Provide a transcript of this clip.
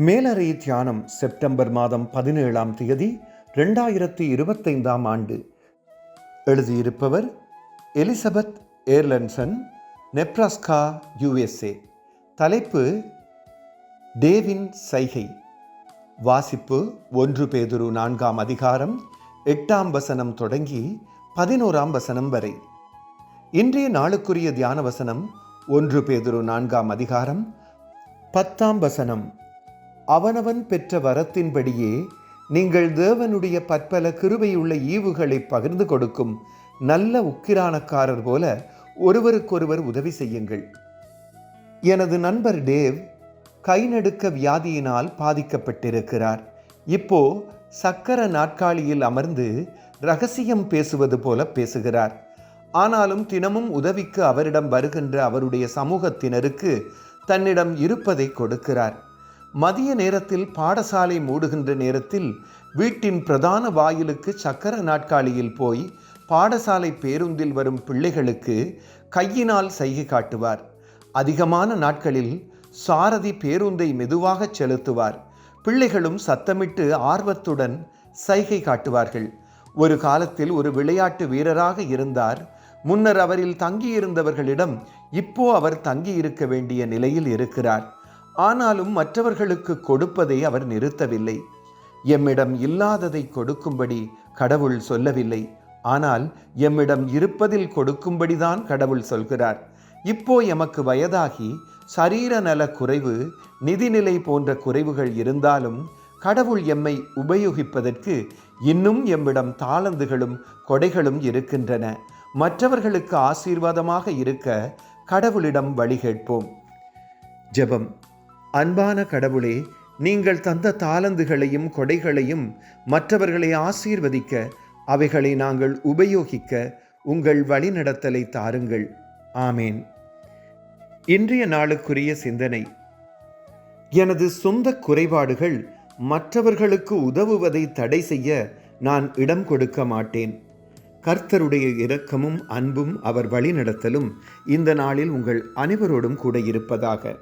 மேலறை தியானம் செப்டம்பர் மாதம் பதினேழாம் தேதி ரெண்டாயிரத்தி இருபத்தைந்தாம் ஆண்டு. எழுதியிருப்பவர் எலிசபெத் ஏர்லன்சன் நெப்ராஸ்கா யுஎஸ்ஏ. தலைப்பு டேவின் சைகை. வாசிப்பு ஒன்று பேதுரு நான்காம் அதிகாரம் எட்டாம் வசனம் தொடங்கி பதினோராம் வசனம் வரை. இன்றைய நாளுக்குரிய தியான வசனம் ஒன்று பேதுரு நான்காம் அதிகாரம் பத்தாம் வசனம். அவனவன் பெற்ற வரத்தின்படியே நீங்கள் தேவனுடைய பற்பல கிருபையுள்ள ஈவுகளை பகிர்ந்து கொடுக்கும் நல்ல உக்கிரானக்காரர் போல ஒருவருக்கொருவர் உதவி செய்யுங்கள். எனது நண்பர் டேவ் கை நடுக்க வியாதியினால் பாதிக்கப்பட்டிருக்கிறார். இப்போ சக்கர நாட்காலியில் அமர்ந்து ரகசியம் பேசுவது போல பேசுகிறார். ஆனாலும் தினமும் உதவிக்கு அவரிடம் வருகின்ற அவருடைய சமூகத்தினருக்கு தன்னிடம் இருப்பதை கொடுக்கிறார். மதிய நேரத்தில் பாடசாலை மூடுகின்ற நேரத்தில் வீட்டின் பிரதான வாயிலுக்கு சக்கர நாட்காலியில் போய் பாடசாலை பேருந்தில் வரும் பிள்ளைகளுக்கு கையினால் சைகை காட்டுவார். அதிகமான நாட்களில் சாரதி பேருந்தை மெதுவாகச் செலுத்துவார். பிள்ளைகளும் சத்தமிட்டு ஆர்வத்துடன் சைகை காட்டுவார்கள். ஒரு காலத்தில் ஒரு விளையாட்டு வீரராக இருந்தார். முன்னர் அவரில் தங்கியிருந்தவர்களிடம் இப்போ அவர் தங்கியிருக்க வேண்டிய நிலையில் இருக்கிறார். ஆனாலும் மற்றவர்களுக்கு கொடுப்பதை அவர் நிறுத்தவில்லை. எம்மிடம் இல்லாததை கொடுக்கும்படி கடவுள் சொல்லவில்லை. ஆனால் எம்மிடம் இருப்பதில் கொடுக்கும்படிதான் கடவுள் சொல்கிறார். இப்போ எமக்கு வயதாகி சரீர நல குறைவு நிதிநிலை போன்ற குறைவுகள் இருந்தாலும் கடவுள் எம்மை உபயோகிப்பதற்கு இன்னும் எம்மிடம் தாளந்துகளும் கொடைகளும் இருக்கின்றன. மற்றவர்களுக்கு ஆசீர்வாதமாக இருக்க கடவுளிடம் வழி கேட்போம். ஜெபம். அன்பான கடவுளே நீங்கள் தந்த தாளந்துகளையும் கொடைகளையும் மற்றவர்களை ஆசீர்வதிக்க அவைகளை நாங்கள் உபயோகிக்க உங்கள் வழிநடத்தலை தாருங்கள். ஆமேன். இன்றைய நாளுக்குரிய சிந்தனை. எனது சொந்த குறைபாடுகள் மற்றவர்களுக்கு உதவுவதை தடை செய்ய நான் இடம் கொடுக்க மாட்டேன். கர்த்தருடைய இரக்கமும் அன்பும் அவர் வழிநடத்தலும் இந்த நாளில் உங்கள் அனைவரோடும் கூட இருப்பதாக.